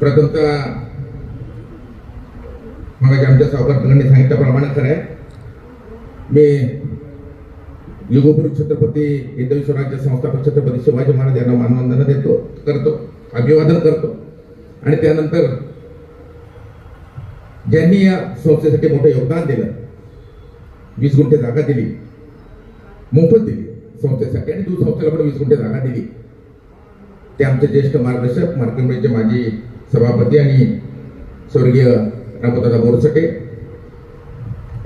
प्रथमतः मला आमच्या सावकार संघाने सांगितल्याप्रमाणे खरं आहे मी युगपुरुष छत्रपती हिंदवी स्वराज्य संस्थापक छत्रपती शिवाजी महाराज यांना मानवंदना देतो करतो अभिवादन करतो. आणि त्यानंतर ज्यांनी या संस्थेसाठी मोठं योगदान दिलं वीस गुंठे जागा दिली मोफत दिली संस्थेसाठी आणि दूध संस्थेला पण वीस गुंठे जागा दिली. ते आमचे ज्येष्ठ मार्गदर्शक मार्केटचे माजी सभापती आणि स्वर्गीय रामदादा बोरसटे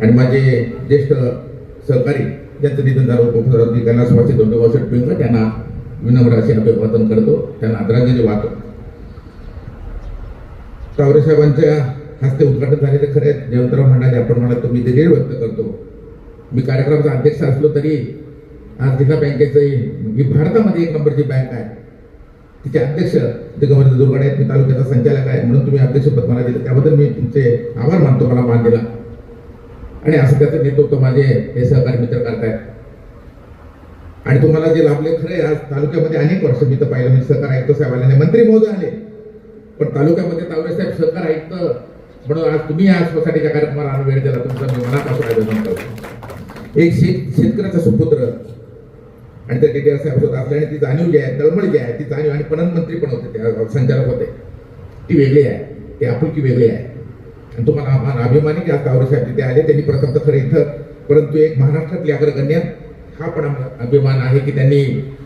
आणि माझे ज्येष्ठ सहकारी ज्यांचं निधन झालं उपप्रधानमंत्री त्यांना सुभाष दोंडेगाव पिंग त्यांना विनम्र असे अभिवादन करतो त्यांना आदरांजली वाहतो. तावरे साहेबांच्या हस्ते उद्घाटन झालेले खरे जयवंतराव म्हणाले आपण म्हणा तो मी दिलेली व्यक्त करतो. मी कार्यक्रमाचा अध्यक्ष असलो तरी आज जिल्हा बँकेचं ही भारतामध्ये एक नंबरची बँक आहे. तिचे अध्यक्ष ते गव्हर्नर दुर्गाडे आहेत मी तालुक्याचा संचालक आहे म्हणून तुम्ही अध्यक्षपद मला दिलं. त्याबद्दल मी तुमचे आभार मानतो मला मान दिला. आणि असं त्याचं नेतृत्व माझे हे सहकारी मित्र करतायत. आणि तुम्हाला जे लाभले खरे आज तालुक्यामध्ये अनेक वर्ष मी तर पाहिलं मी सहकार आयुक्त साहेब आले मंत्री महोदय आले. पण तालुक्यामध्ये तावडे साहेब सहकार आयुक्त म्हणून आज तुम्ही या सोसायटीच्या कार्यक्रमाला वेळ दिला तुमचा मी मनापासून अभिनंदन करतो. एक शेत शेतकऱ्याचा सुपुत्र आणि त्या टीटीआर साहेब होत असल्याने ती जाणीव जी आहे तळमळ जी आहे ती जाणीव आणि पणन मंत्री पण होते त्या संचालक होते. ती वेगळी आहे ती आपुलकी वेगळी आहे. आणि तुम्हाला आम्हाला अभिमानी जास्त आज साहेब तिथे आले त्यांनी प्रथम तर खरं इथं परंतु एक महाराष्ट्रातली अग्रगण्य हा पण अभिमान आहे की त्यांनी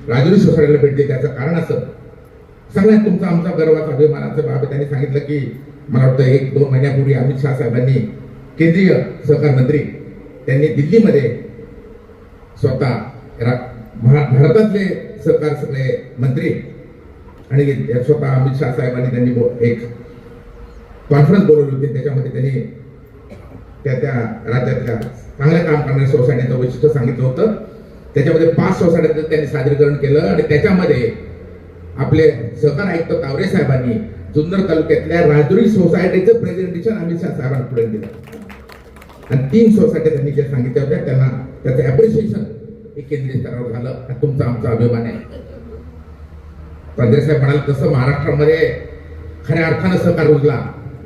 राजुरी सोसायटीला भेट दिली. त्याचं कारण असं सगळ्यात तुमचा आमचा गर्वाचा अभिमानाचा बाब त्यांनी सांगितलं की मला वाटतं एक दोन महिन्यापूर्वी अमित शहा साहेबांनी केंद्रीय सहकार मंत्री त्यांनी दिल्लीमध्ये स्वतः रा- भारतातले सरकार सगळे मंत्री आणि स्वतः अमित शहा साहेबांनी त्यांनी बो- एक कॉन्फरन्स बोलवली होती. त्याच्यामध्ये त्यांनी त्या त्या राज्यातल्या चांगल्या काम करणाऱ्या सोसायटीचं वैशिष्ट्य सांगितलं होतं. त्याच्यामध्ये पाच सोसायट्यांचं त्यांनी सादरीकरण केलं आणि त्याच्यामध्ये आपले सहकार आयुक्त तावरे साहेबांनी जुन्नर तालुक्यातल्या राजुरी सोसायटीचं प्रेझेंटेशन अमित शहा साहेबांपुढे दिलं आणि तीन सोसायट्या त्यांनी ज्या सांगितल्या होत्या त्यांना त्याचं अप्रिशिएशन हे केंद्रीय स्तरावर झालं हा तुमचा आमचा अभिमान आहे? पंधरे साहेब म्हणाल तसं महाराष्ट्रामध्ये खऱ्या अर्थानं सहकार रुजला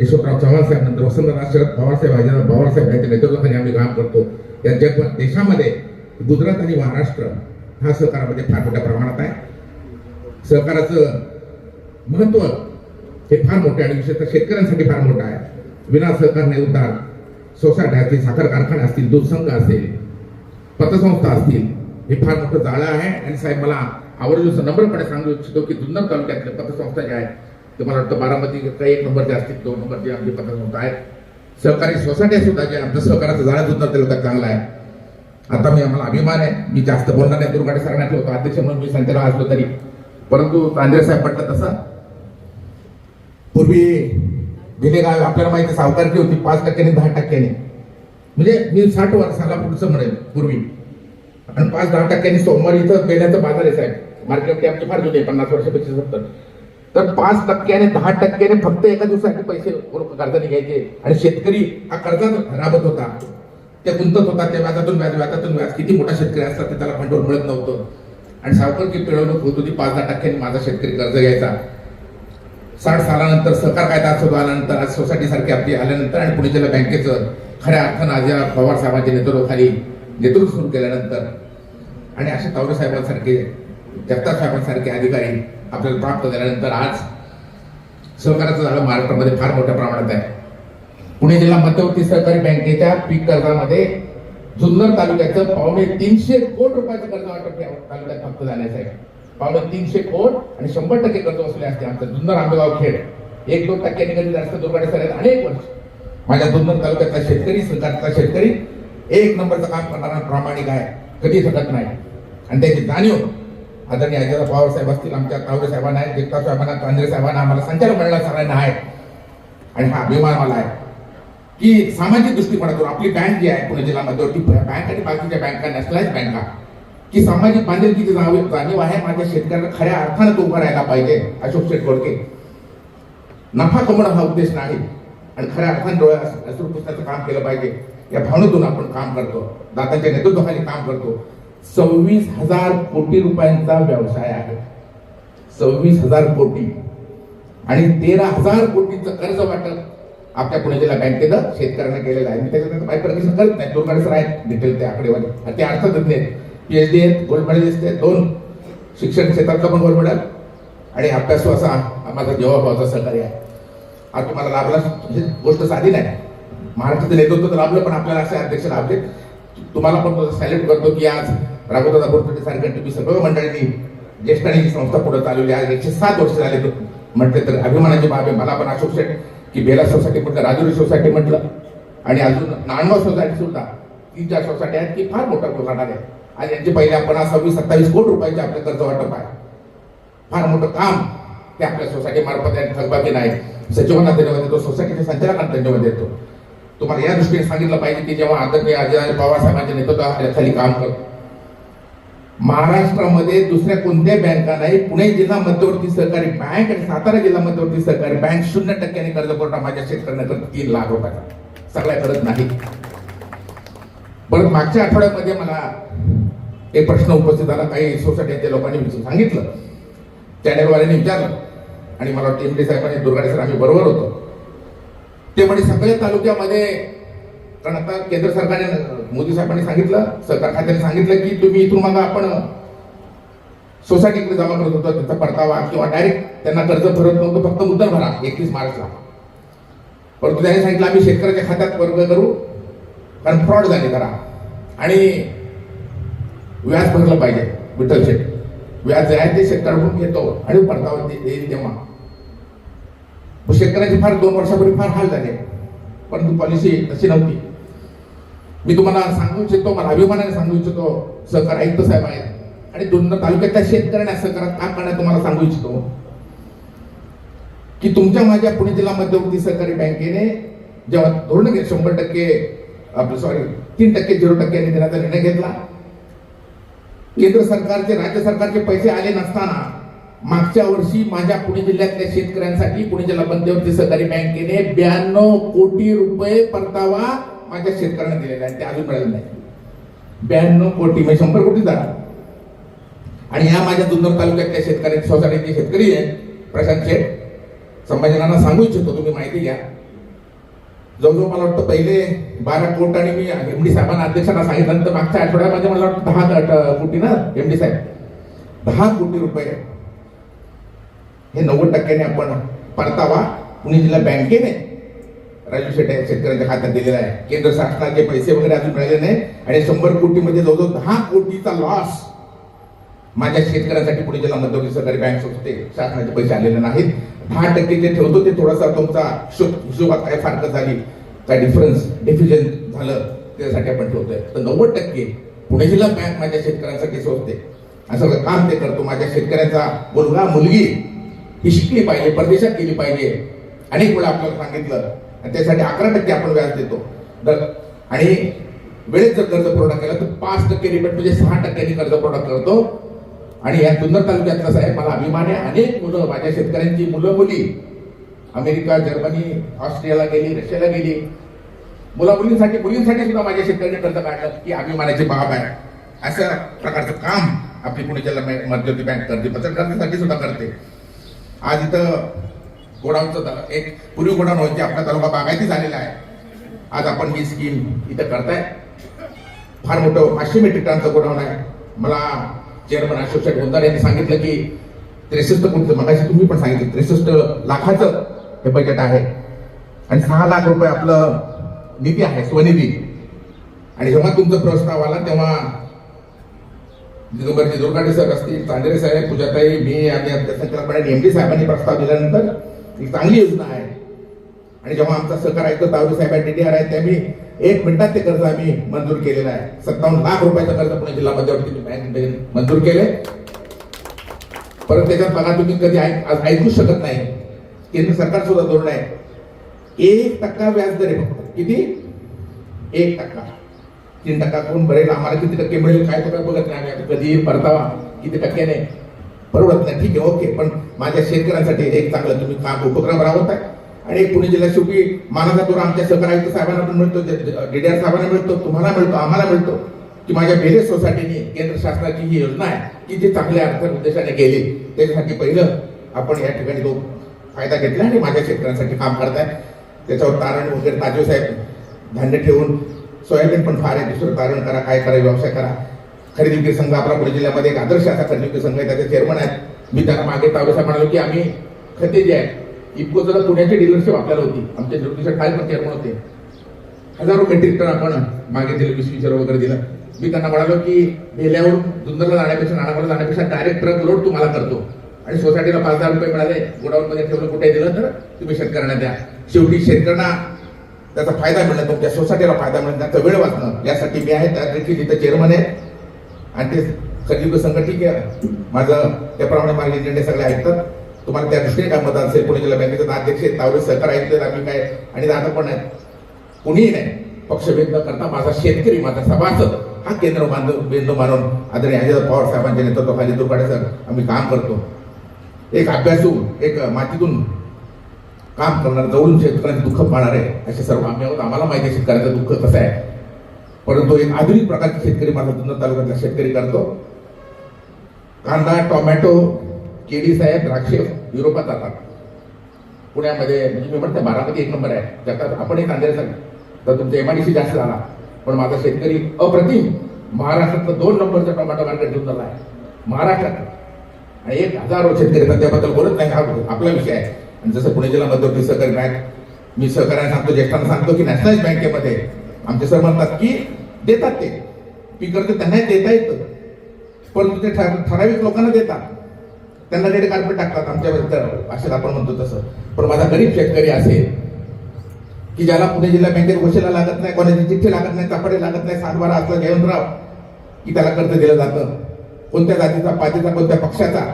यशवंतराव चव्हाण साहेब नंतर वसंतराव शरद पवार साहेब अजितराव पवार साहेब यांच्या नेतृत्वाखाली आम्ही काम करतो. या जग देशामध्ये गुजरात आणि महाराष्ट्र हा सहकारामध्ये फार मोठ्या प्रमाणात आहे. सहकाराचं महत्त्व हे फार मोठे आणि विशेषतः शेतकऱ्यांसाठी फार मोठं आहे. विना सहकार नाही उद्धार सोसायटी असतील साखर कारखाने असतील दूध संघ असेल पतसंस्था असतील हे फार मोठं जाळं आहे. आणि साहेब मला आवर्जून नम्रपणे सांगू इच्छितो की जुन्नर तालुक्यातले पतसंस्था ज्या आहेत ते मला वाटतं बारामती काही एक नंबरचे असतील दोन नंबरची आमची पतसंस्था आहेत सहकारी सोसायट्या सुद्धा जे आमचं सहकाराचं जाळं जुन्नर तालुक्यात चांगलं आहे. आता मी आम्हाला अभिमान आहे. मी जास्त बोलणार नाही दुर्गाडे सरांना होतो. अध्यक्ष म्हणून मी संचालक असलो तरी. परंतु तांदळे साहेब म्हटलं तसं. पूर्वी भिलेगाव आपल्याला माहिती सावकारची होती पाच टक्क्याने दहा टक्क्याने. म्हणजे मी साठ वर्षाला पुढचं म्हणेल पूर्वी. आणि पाच दहा टक्क्यांनी सोमवारी इथं बेल्याचं बाजार आहे साहेब. मार्केट आमची फार जुने पन्नास वर्षापेक्षा सत्तर. तर पाच टक्क्याने दहा टक्क्याने फक्त एका दिवसासाठी पैसे कर्जाने घ्यायचे. आणि शेतकरी हा कर्जात राबत होता. ते गुंतत होता त्या व्याजातून व्याज व्याजातून व्याज. किती मोठा शेतकरी असतात ते त्याला भांडवल मिळत नव्हतं. आणि सावकारची पिळवणूक होत होती पाच दहा टक्क्यांनी माझा शेतकरी कर्ज घ्यायचा. साठ सालानंतर सहकार कायदा अस्तित्वात आल्यानंतर आज सोसायटी सारखी आपली आल्यानंतर आणि पुणे जिल्हा बँकेचं खऱ्या अर्थानं आज या पवार साहेबांच्या नेतृत्वाखाली नेतृत्व सुरू केल्यानंतर आणि अशा तावरे साहेबांसारखे जगताप साहेबांसारखे अधिकारी आपल्याला प्राप्त झाल्यानंतर आज सहकाराचं झालं महाराष्ट्रामध्ये फार मोठ्या प्रमाणात आहे. पुणे जिल्हा मध्यवर्ती सहकारी बँकेच्या पीक कर्जामध्ये जुन्नर तालुक्याचं पावणे तीनशे कोट रुपयाचं कर्ज वाटप या तालुक्यात प्राप्त झाल्याचं आहे पावणे तीनशे कोट आणि शंभर टक्के कर्ज वसले असते आमचं. जुन्नर आंबेगाव खेड. एक दोन टक्क्यांनी कधी जास्त दुर्घटना सर अनेक वर्ष. माझ्या जुन्नर तालुक्यातला शेतकरी सरकारचा शेतकरी एक नंबरचं काम करणारा प्रामाणिक आहे. कधी सकत नाही. आणि त्याची जाणीव आदरणीय अजितराव पवार साहेब असतील आमच्या तावरे साहेबांना आहेत जगताप साहेबांना तांदरे साहेबांना आम्हाला संचालक मंडळा सगळ्यांना आहे आणि हा अभिमान मला आहे. की सामाजिक दृष्टिकोनातून आपली बँक जी आहे पुणे जिल्हा मध्यवर्ती बँक आणि बाकीच्या बँका नॅशनलाइज बँका. की सामाजिक बांधिलकीची जाणीव जाणीव आहे माझ्या शेतकऱ्यांना खऱ्या अर्थानं तो उभा राहायला पाहिजे अशोक शेठ गोडके नफा कमवणं हा उद्देश नाही. आणि खऱ्या अर्थानं डोळ्या अश्रू पुस्तकाचं काम केलं पाहिजे. या भावनेतून आपण काम करतो. दातांच्या नेतृत्वाखाली काम करतो. सव्वीस हजार कोटी रुपयांचा व्यवसाय आहे. सव्वीस हजार कोटी. आणि तेरा हजार कोटीचं कर्ज वाटप आपल्या पुणे जिल्हा बँकेनं शेतकऱ्यांना केलेलं आहे. मी त्याच्यात बायपर्केशन करत नाही. दोन सर आहेत डिटेल ते आकडेवारी. आणि ते अर्थतज्ञ आहेत पीएचडी आहेत गोल्ड मेडलिस्ट आहेत दोन. शिक्षण क्षेत्रातला पण गोल्ड मेडल आणि अभ्यासू असा माझा जेव्हा सहकारी आहे. आज तुम्हाला लाभला गोष्ट साधी नाही. महाराष्ट्राचं नेतृत्व तर लाभलं पण आपल्याला असे अध्यक्ष लाभले तुम्हाला पण सॅल्यूट करतो की आज राघवदादा बोरतडे सारख्या तुम्ही सर्व मंडळींनी ज्येष्ठांनी ही संस्था पुढे चालवली आज एकशे सात वर्ष झाले म्हटले तर अभिमानाची बाब आहे. मला पण अशोक शेठ की बेला सोसायटी म्हटलं राजुरी सोसायटी म्हटलं आणि अजून नाणगाव सोसायटी सुद्धा तीन चार सोसायटी आहेत की फार मोठा प्रमाणात आहे. आणि यांचे पहिले आपण सव्वीस सत्तावीस कोटी रुपयाचे आपलं कर्ज वाटप आहे. फार मोठं काम ते आपल्या सोसायटी मार्फत आहे थकबाकी नाही सचिवांना धन्यवाद देतो सोसायटीच्या संचालकांना धन्यवाद देतो तुम्हाला या दृष्टीने सांगितलं पाहिजे की जेव्हा आदरणीय अजय पवार नेतृत्वाखाली काम करतो. महाराष्ट्रामध्ये दुसऱ्या कोणत्या बँका नाही पुणे जिल्हा मध्यवर्ती सहकारी बँक आणि सातारा जिल्हा मध्यवर्ती सहकारी बँक शून्य टक्क्याने कर्ज पुरवठा माझ्या शेतकऱ्यांना करतो. तीन लाख रुपयाचा. सगळ्या करत नाही. परत मागच्या आठवड्यामध्ये मला एक प्रश्न उपस्थित झाला. काही सोसायटीच्या लोकांनी विचारून सांगितलं. चॅनेलवाल्यांनी विचारलं. आणि मला वाटतं साहेबांनी दुर्गाडे सर आम्ही बरोबर होतो. ते म्हणजे सगळ्या तालुक्यामध्ये कारण आता केंद्र सरकारने मोदी साहेबांनी सांगितलं सरकार खात्याने सांगितलं की तुम्ही इथून मग आपण सोसायटीकडे जमा करत होतो त्याचा परतावा किंवा डायरेक्ट त्यांना कर्ज भरत नव्हतं फक्त मुद्दल भरा एकतीस मार्चला. परंतु त्यांनी सांगितलं आम्ही शेतकऱ्याच्या खात्यात वर्ग करू कारण फ्रॉड झाले करा आणि व्याज भरलं पाहिजे विठ्ठल शेठ. व्याज जे आहे ते शेतकऱ्याकडून घेतो आणि परतावा येईल देईल तेव्हा. शेतकऱ्यांची फार दोन वर्षापूर्वी फार हाल झाले. परंतु पॉलिसी तशी नव्हती. मी तुम्हाला सांगू इच्छितो मला अभिमानाने सांगू इच्छितो सहकार आयुक्त साहेब आहेत. आणि दोन तालुक्यातल्या शेतकऱ्यांना सहकारात काम करण्यात तुम्हाला सांगू इच्छितो. की तुमच्या माझ्या पुणे जिल्हा मध्यवर्ती सहकारी बँकेने जेव्हा धोरण घे शंभर टक्के आपलं सॉरी तीन टक्के झिरो टक्क्यांनी देण्याचा निर्णय घेतला. केंद्र सरकारचे राज्य सरकारचे पैसे आले नसताना मागच्या वर्षी माझ्या पुणे जिल्ह्यातल्या शेतकऱ्यांसाठी पुणे जिल्हा मध्यवर्ती सहकारी बँकेने ब्याण्णव कोटी रुपये परतावा माझ्या शेतकऱ्यांना दिलेला आहे. ते अजून मिळालं नाही. ब्याण्णव कोटी म्हणजे शंभर कोटी झाला आणि या माझ्या जुन्नर तालुक्यातल्या शेतकऱ्यांच्या सोसायटीचे शेतकरी आहेत प्रशांत शेठ संभाजीनाना सांगू इच्छितो तुम्ही माहिती घ्या. जवळजवळ मला वाटतं पहिले बारा कोट आणि मी एमडी साहेबांना अध्यक्षांना सांगितलं तर मागच्या आठवड्यामध्ये मला वाटतं दहा कोटी ना एमडी साहेब. दहा कोटी रुपये हे नव्वद टक्क्याने आपण परतावा. पुणे जिल्हा बँकेने राजू शेट्टी शेतकऱ्यांच्या खात्यात दिलेला आहे. केंद्र शासनाचे पैसे वगैरे अजून मिळाले नाही. आणि शंभर कोटीमध्ये जवळजवळ दहा कोटीचा लॉस माझ्या शेतकऱ्यांसाठी पुणे जिल्हा मध्यवर्ती सहकारी बँक संस्थे शासनाचे पैसे आलेले नाहीत. दहा टक्के जे ठेवतो ते थोडासा तुमचा हिशोबात काय फारक झाली काय डिफरन्स डिफिजन झालं त्यासाठी आपण ठेवतोय. तर नव्वद टक्के पुणे जिल्हा बँक माझ्या शेतकऱ्यांसाठी सोडते असं काम ते करतो. माझ्या शेतकऱ्यांचा मुलगा मुलगी ही शिकली पाहिजे परदेशात गेली पाहिजे अनेक वेळा आपल्याला सांगितलं आणि त्यासाठी अकरा टक्के आपण व्याज देतो दर- आणि वेळेत जर कर्ज पूर्ण केलं तर पाच टक्के रिपेट म्हणजे सहा टक्क्यांनी कर्ज पूर्ण करतो आणि या सुंदर तालुक्यातला साहेब मला अभिमान आहे अनेक मुलं माझ्या शेतकऱ्यांची मुलं मुली अमेरिका जर्मनी ऑस्ट्रेलियाला गेली रशियाला गेली मुला मुलींसाठी मुलींसाठी सुद्धा माझ्या शेतकऱ्यांनी कर्ज काढलं की अभिमानाची बाब आहे असं प्रकारचं काम आपली पुणे जिल्हा मध्यवर्ती बँक करते बचत करण्यासाठी सुद्धा करते आज इथं गोडाऊनचं एक पूर्वी गोडाऊन व्हायचे आपला तालुका बागायती झालेला आहे. आज आपण ही स्कीम इथं करताय. फार मोठं पाचशे मेट्रिक टनचं गोडाऊन आहे. मला चेअरमन अशोक शेठ गोंदार यांनी सांगितलं की त्रेसष्ट कोणतं मगाशी तुम्ही पण सांगितलं त्रेसष्ट लाखाचं हे बजेट आहे. आणि सहा लाख रुपये आपलं निधी आहे स्वनिधी. आणि जेव्हा तुमचा प्रस्ताव आला तेव्हा दिगंबरजी दुर्गाडे सर असतील तांडेरे साहेब पूजाताई मी आणि एम डी साहेबांनी प्रस्ताव दिल्यानंतर ही चांगली योजना आहे. आणि जेव्हा आमचा सहकार आयुक्त तावरे साहेब आर आहे त्यांनी एक मिनिटात ते कर्ज आम्ही मंजूर केलेलं आहे. सत्तावन्न लाख रुपयाचं कर्ज पुणे जिल्हा मध्यवर्ती मंजूर केले परत त्याच्यात बघा तुम्ही कधी ऐक- आज शकत नाही. केंद्र सरकार सुद्धा धोरण आहे. एक टक्का व्याज दर आहे फक्त. किती? एक टक्का. तीन टक्का कोण भरेल. आम्हाला किती टक्के मिळेल काय तर बघत नाही आम्ही. कधी परतावा. किती टक्क्याने परवडत नाही. ठीक आहे ओके. पण माझ्या शेतकऱ्यांसाठी एक चांगलं तुम्ही काम उपक्रम राबवत आहे आणि एक पुणे जिल्ह्यात शेवटी मानाचा दूर आमच्या सहकार आयुक्त साहेबांना पण मिळतो. डीडीआर साहेबांना मिळतो. तुम्हाला मिळतो. आम्हाला मिळतो. की माझ्या बेले सोसायटीने केंद्र शासनाची ही योजना आहे की जी चांगल्या अर्थ उद्देशाने गेली त्याच्यासाठी पहिलं आपण या ठिकाणी तो फायदा घेतला आणि माझ्या शेतकऱ्यांसाठी काम करताय. त्याच्यावर तारण वगैरे ताजू साहेब धान्य ठेवून सोयाबीन पण फार आहे दुसरं तारण करा काय करा व्यवसाय करा. खरेदी विक्री संघ आपला पुणे जिल्ह्यामध्ये एक आदर्श असा खरेदी विक्री संघ आहे त्याचे चेअरमन आहेत. मी त्यांना मागे तावेसा म्हणालो की आम्ही खते जे आहे इफकोचं पुण्याची डीलरशिप आपल्याला होती. आमच्या ज्योतिषात ठाल पण चेअरमन होते. हजारो मेट्रिक टन आपण मागे दिलं वीस वीस वगैरे दिलं. मी त्यांना म्हणालो की मेल्यावरून दुंदरला जाण्यापेक्षा नाणामध्ये जाण्यापेक्षा डायरेक्ट ट्रक लोड तुम्हाला करतो. आणि सोसायटीला पाच हजार रुपये मिळाले गोडाऊनमध्ये ठेवलं कुठे दिलं तर तुम्ही शेतकऱ्यांना द्या. शेवटी शेतकऱ्यांना त्याचा फायदा मिळणं तुमच्या सोसायटीला फायदा मिळणं त्यांचा वेळ वाचणं यासाठी मी आहे त्या देखील तिथं चेअरमन आहे आणि ते खरेदी संघटित आहे. माझं त्याप्रमाणे माझे निर्णय सगळे ऐकतात. तुम्हाला त्या दृष्टीने काय मत असेल पुणे जिल्हा बँकेचे अध्यक्ष आहेत तावडे सहकार ऐकतात आम्ही काय आणि दादा पण आहेत. कुणीही नाही. पक्षभेद न करता माझा शेतकरी माझा सभासद हा केंद्र बांधव बेंदू मानून आदरणीय अजित पवार साहेबांच्या नेतृत्वाखाली दुर्गाडे सर आम्ही काम करतो. एक अभ्यासू एक मातीतून काम करणार जवळून शेतकऱ्यांचे दुःख पाहणार आहे असे सर्व आम्ही आहोत. आम्हाला माहिती आहे शेतकऱ्याचं दुःख कसं आहे. परंतु एक आधुनिक प्रकारचे शेतकरी माझा जुन्नर तालुक्यातला शेतकरी करतो. कांदा टोमॅटो केळी साहेब द्राक्षे युरोपात जातात. पुण्यामध्ये म्हणजे मी म्हणते बारामती एक नंबर आहे. जगात आपणही कांद्याचा तर तुमचा एमआयडीसी जास्त झाला. पण माझा शेतकरी अप्रतिम महाराष्ट्रातलं दोन नंबरचा टोमॅटो मार्केट घेऊन झाला आहे. महाराष्ट्रात. आणि एक हजारो शेतकरी तर त्याबद्दल बोलत नाही हा आपला विषय आहे. आणि जसं पुणे जिल्हा मध्यवर्ती सहकारी बँक मी सहकार्याने सांगतो ज्येष्ठांना सांगतो की नॅशनलाइज बँकेमध्ये आमचे सर म्हणतात की देतात ते. पीक कर्ज त्यांनाही देता येतं. परंतु ते ठराविक लोकांना देतात. त्यांना रेड कार्पेट टाकतात आमच्या इथं भाषेत आपण म्हणतो तसं. पण माझा गरीब शेतकरी असेल की ज्याला पुणे जिल्हा बँकेत घोषेला लागत नाही कोणाची चिठ्ठी लागत नाही चपाटे लागत नाही सातबारा असला जयवंतराव की त्याला कर्ज दिलं जातं. कोणत्या जातीचा पातीचा कोणत्या पक्षाचा?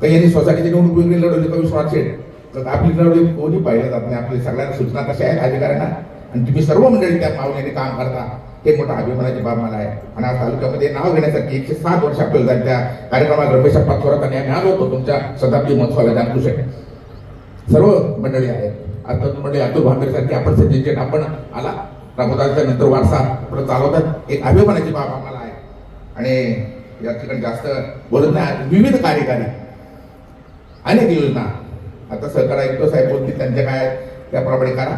काही यांनी सोसायटीची निवडणूक वेगळी लढवली का विश्वास शेठ. तर आपली लढवली कोणी पाहिलं जात नाही? आपली सगळ्यांना सूचना कशा आहेत अधिकाऱ्यांना? आणि तुम्ही सर्व मंडळी त्या पाहुण्याने काम करता. हे मोठा अभिमानाची बाब मला आहे. आणि आज तालुक्यामध्ये नाव घेण्यासाठी एकशे सात वर्ष आपल्याला झाली. त्या कार्यक्रमात रमेश अप्पा आणि आम्ही आलो होतो. तुमच्या शताब्दी महोत्सवाला जानकृषक सर्व मंडळी आहेत. आता मंडळी अतुल भांबरे आपण सचिन आपण आला. रामोदाच्या नंतर वारसा पुढे चालवतात. एक अभिमानाची बाब आम्हाला आहे. आणि या ठिकाणी जास्त बोलत नाही. विविध कार्यकारी अनेक योजना आता सहकार आयुक्त साहेब बोलतील त्यांच्या काय त्याप्रमाणे करा.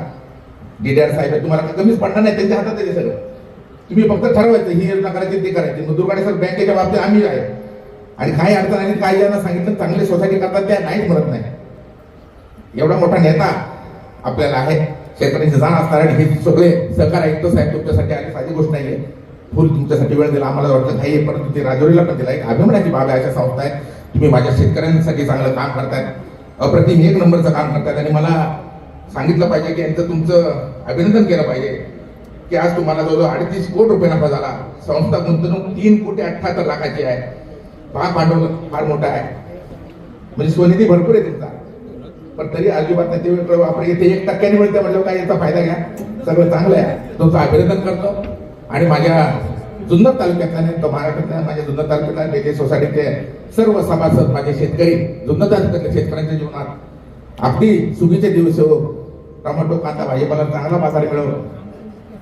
डीडीआर साहेब आहे तुम्हाला काही कमीच पडणार नाही त्यांच्या हातात आहे सगळं. तुम्ही फक्त ठरवायचं ही योजना करायची ते करायची. मग दुर्गाडे सर बँकेच्या बाबतीत आम्ही आहे. आणि काही अडचण आणि काही ज्यांना सांगितलं चांगली सोसायटी करतात त्या नाहीच म्हणत नाही. एवढा मोठा नेता आपल्याला आहे. शेतकऱ्यांची जाण असणार आणि हे सगळे सहकार आयुक्त साहेब तुमच्यासाठी आले साधी गोष्ट नाहीये फुल तुमच्यासाठी वेळ दिला आम्हाला वाटलं काही आहे, परंतु ते राजौरीला पण दिला. एक अभिमानाची बाब आहे अशा संस्था आहेत. तुम्ही माझ्या शेतकऱ्यांसाठी चांगलं काम करतायत अप्रतिम एक नंबरचं काम करतात आणि मला सांगितलं पाहिजे की यांचं तुमचं अभिनंदन केलं पाहिजे की आज तुम्हाला जवळजवळ अडतीस कोट रुपये नफा झाला. संस्था गुंतवणूक तीन कोटी अठ्ठाहत्तर लाखाची आहे. भाग भांडवल फार मोठा आहे. म्हणजे स्वनिधी भरपूर आहे तुमचा पण तरी अजिबात नाही. ते वापर येते एक टक्क्याने मिळते म्हणजे काय याचा फायदा घ्या. सगळं चांगलं आहे. तुमचं अभिनंदन करतो. आणि माझ्या जुन्नर तालुक्यातल्या नाही तो महाराष्ट्रातल्या माझ्या जुन्नर तालुक्यातल्या वेगळे सोसायटीचे सर्व सभासद माझे शेतकरी जुन्नर तालुक्यातल्या शेतकऱ्यांच्या जीवनात. अगदी सुगीचे दिवस हो टोमॅटो कांदा भाजीपाला चांगला बाजार मिळव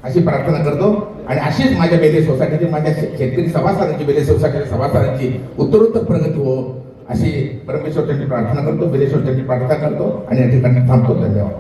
अशी प्रार्थना करतो. आणि अशीच माझ्या बेले सोसायटीची माझ्या शे- शेतकरी सभासदांची बेले सोसायटीच्या सभासदांची उत्तरोत्तर प्रगती हो अशी परमेश्वर प्रार्थना करतो बेलेश्वर प्रार्थना करतो आणि या ठिकाणी थांबतो. धन्यवाद.